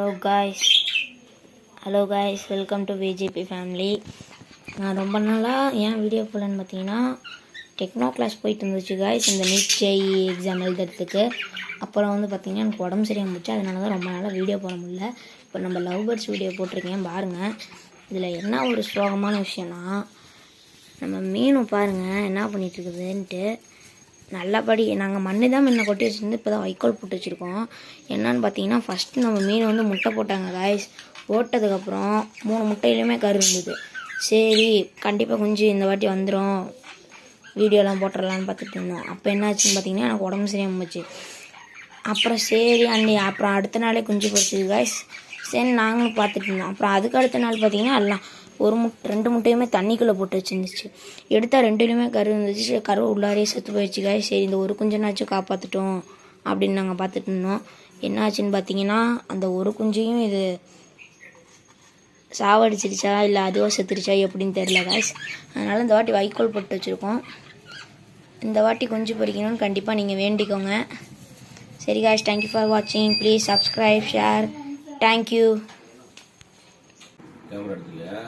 Hello guys hello guys welcome to VGP family நான் ரொம்ப நாளாக ஏன் வீடியோ போடலன்னு பார்த்தீங்கன்னா டெக்னோ கிளாஸ் போயிட்டு இருந்துச்சு காய்ஸ் இந்த நீட் ஜெய் எக்ஸாம் எழுதுறதுக்கு. அப்புறம் வந்து பார்த்தீங்கன்னா எனக்கு உடம்பு சரியாக முடிச்சு அதனால தான் ரொம்ப நாளாக வீடியோ போட முடியல. இப்போ நம்ம லவ் பேர்ட்ஸ் வீடியோ போட்டிருக்கேன் பாருங்கள் இதில் என்ன ஒரு சோகமான விஷயம்னா நம்ம மீனும் பாருங்கள் என்ன பண்ணிகிட்ருக்குதுன்ட்டு நல்லபடி நாங்கள் மண்ணு தான் முன்ன கொட்டி வச்சுருந்து இப்போ தான் வைக்கோல் போட்டு வச்சுருக்கோம். என்னன்னு பார்த்தீங்கன்னா ஃபஸ்ட்டு நம்ம மீன் வந்து முட்டை போட்டாங்க காய்ஸ் போட்டதுக்கப்புறம் மூணு முட்டையிலையுமே கரு இருந்தது. சரி கண்டிப்பாக குஞ்சு இந்த வாட்டி வந்துடும் வீடியோலாம் போட்டுடலான்னு பார்த்துட்டு இருந்தோம். அப்போ என்னாச்சுன்னு பார்த்தீங்கன்னா எனக்கு உடம்பு சரியாக போச்சு. அப்புறம் சரி அன்னி அப்புறம் அடுத்த நாளே குஞ்சு பொரிச்சது காய்ஸ் சரி நாங்களும் பார்த்துட்டு இருந்தோம். அப்புறம் அதுக்கு அடுத்த நாள் பார்த்தீங்கன்னா எல்லாம் ஒரு முட் ரெண்டு முட்டையுமே தண்ணிக்குள்ளே போட்டு வச்சுருந்துச்சு. எடுத்தால் ரெண்டுலையுமே கரு இருந்துச்சு சரி, கரு உள்ளாரே செத்து போயிடுச்சு காய் சரி இந்த ஒரு குஞ்சனாச்சும் காப்பாற்றிட்டோம் அப்படின்னு நாங்கள் பார்த்துட்டு இருந்தோம். என்னாச்சுன்னு பார்த்தீங்கன்னா அந்த ஒரு குஞ்சையும் இது சாவடிச்சிருச்சா இல்லை அதுவோ செத்துருச்சா எப்படின்னு தெரில காய்ஸ் அதனால் இந்த வாட்டி வைக்கோல் போட்டு வச்சுருக்கோம். இந்த வாட்டி குஞ்சு பொறிக்கணும்னு கண்டிப்பாக நீங்கள் வேண்டிக்கோங்க. சரி காய்ஸ் தேங்க்யூ ஃபார் வாட்சிங் please subscribe share thank you camera எடுத்துலையா